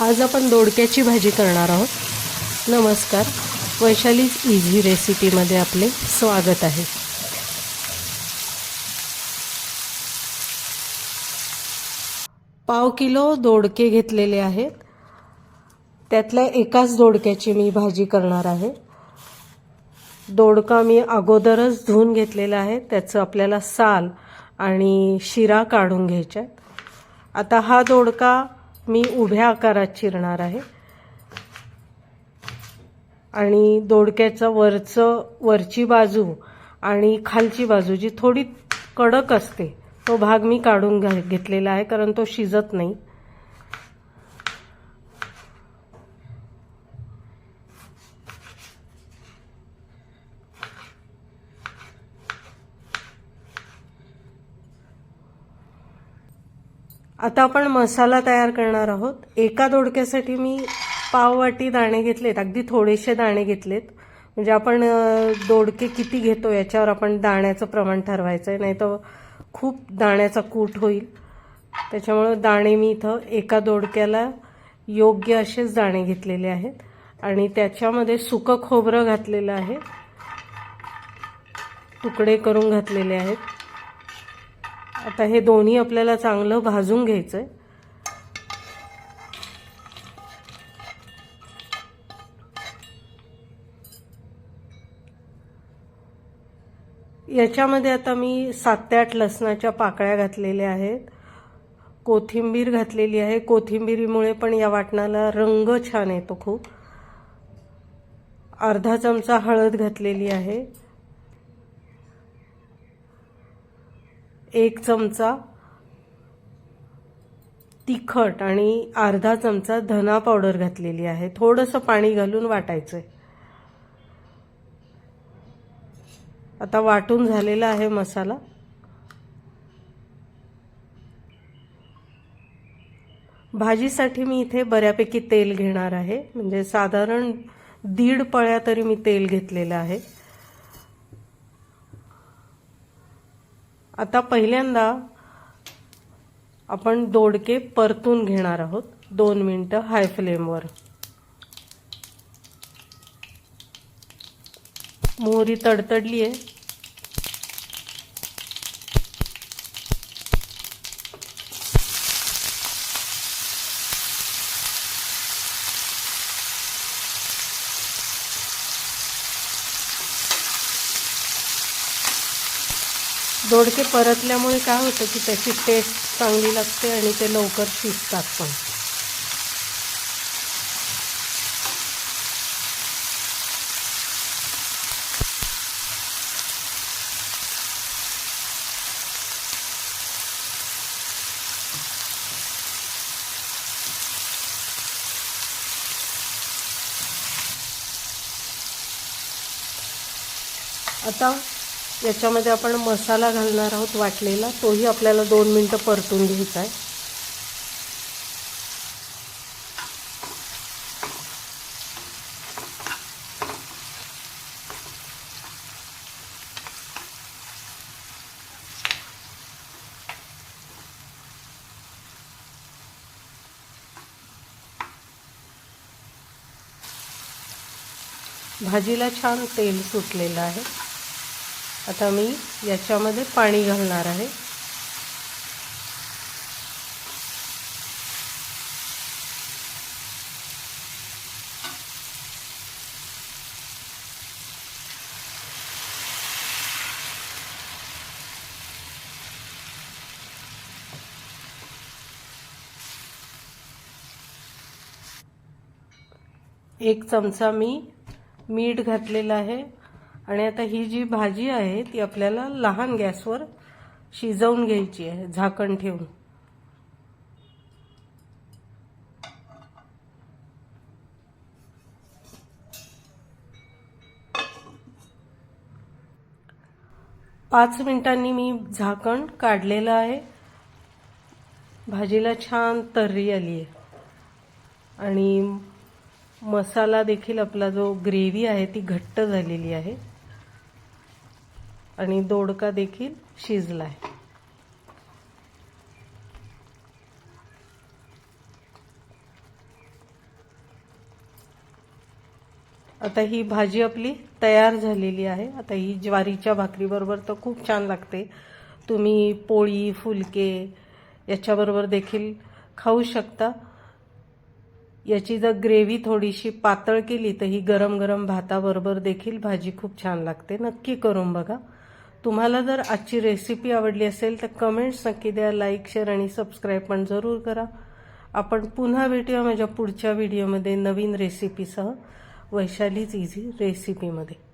आज आपण दोडक्याची भाजी करणार आहोत. नमस्कार. वैशालीज इझी रेसिपीमध्ये आपले स्वागत आहे. पाव किलो दोडके घेतलेले आहेत. त्यातल्या एकाच दोडक्याची मी भाजी करणार आहे. दोडका मी अगोदरच धुवून घेतलेला आहे. त्याचं आपल्याला साल आणि शिरा काढून घ्यायच्या आहेत. आता हा दोडका मी उभ्या आकारात चिरणार आहे. आणि दोडक्याचं वरचं वरची बाजू आणि खालची बाजू जी थोडी कडक असते तो भाग मी काढून घे घेतलेला आहे कारण तो शिजत नाही. आता आपण मसाला तयार करणार आहोत. एका दोडक्यासाठी मी पाववाटी दाणे घेतलेत. अगदी थोडेसे दाणे घेतलेत. म्हणजे आपण दोडके किती घेतो याच्यावर आपण दाण्याचं प्रमाण ठरवायचं आहे नाही तर खूप दाण्याचा कूट होईल. त्याच्यामुळं दाणे मी इथं एका दोडक्याला योग्य असेच दाणे घेतलेले आहेत. आणि त्याच्यामध्ये सुकं खोबरं घातलेलं आहे. तुकडे करून घातलेले आहेत. आता हे दोन्ही आपल्याला चांगलं भाजून घ्यायचं आहे याच्यामध्ये आता मी सात ते आठ लसणाच्या पाकळ्या घातलेल्या आहेत. कोथिंबीर घातलेली आहे. कोथिंबीरीमुळे पण या वाटणाला रंग छान येतो खूप. अर्धा चमचा हळद घातलेली आहे. एक चमचा तिखट आणि अर्धा चमचा धना पावडर घातलेली आहे. थोडंसं पाणी घालून वाटायचंय. आता वाटून झालेला आहे मसाला. भाजीसाठी मी इथे बऱ्यापैकी तेल घेणार आहे. म्हणजे साधारण दीड पळ्या तरी मी तेल घेतलेलं आहे. आता पहिल्यांदा आपण दोडके परतून घेणार आहोत. दोन मिनटं हाय फ्लेमवर मोहरी तडतडली आहे दोडके परतल्यामुळे काय होतं की त्याची टेस्ट चांगली लागते आणि ते लवकर शिजतात पण. आता याच्यामध्ये आपण मसाला घालणार आहोत वाटलेला. तोही आपल्याला दोन मिनटं परतून घ्यायचा आहे. भाजीला छान तेल सुटलेलं आहे. आता मी याच्यामध्ये पाणी घालणार आहे. एक चमचा मी मीठ घातलेलं आहे. आणि आता ही जी भाजी आहे ती आपल्याला लहान गॅसवर शिजवून घ्यायची आहे झाकण ठेवून. पाच मिनिटांनी मी झाकण काढलेलं आहे. भाजीला छान तर्री आली आहे. आणि मसाला देखील आपला जो ग्रेव्ही आहे ती घट्ट झालेली आहे. आणि दोडका देखील शिजला आहे आता ही भाजी आपली तयार झालेली आहे. आता ही ज्वारीच्या भाकरीबरोबर तर खूप छान लागते. तुम्ही पोळी फुलके याच्याबरोबर देखील खाऊ शकता. याची जर ग्रेव्ही थोडीशी पातळ केली तर ही गरम गरम भाताबरोबर देखील भाजी खूप छान लागते. नक्की करून बघा. तुम्हाला जर आजची रेसिपी आवडली असेल तर कमेंट्स नक्की द्या. लाईक शेअर आणि सबस्क्राईब पण जरूर करा. आपण पुन्हा भेटूया माझ्या पुढच्या व्हिडिओमध्ये नवीन रेसिपीसह वैशालीच इझी रेसिपीमध्ये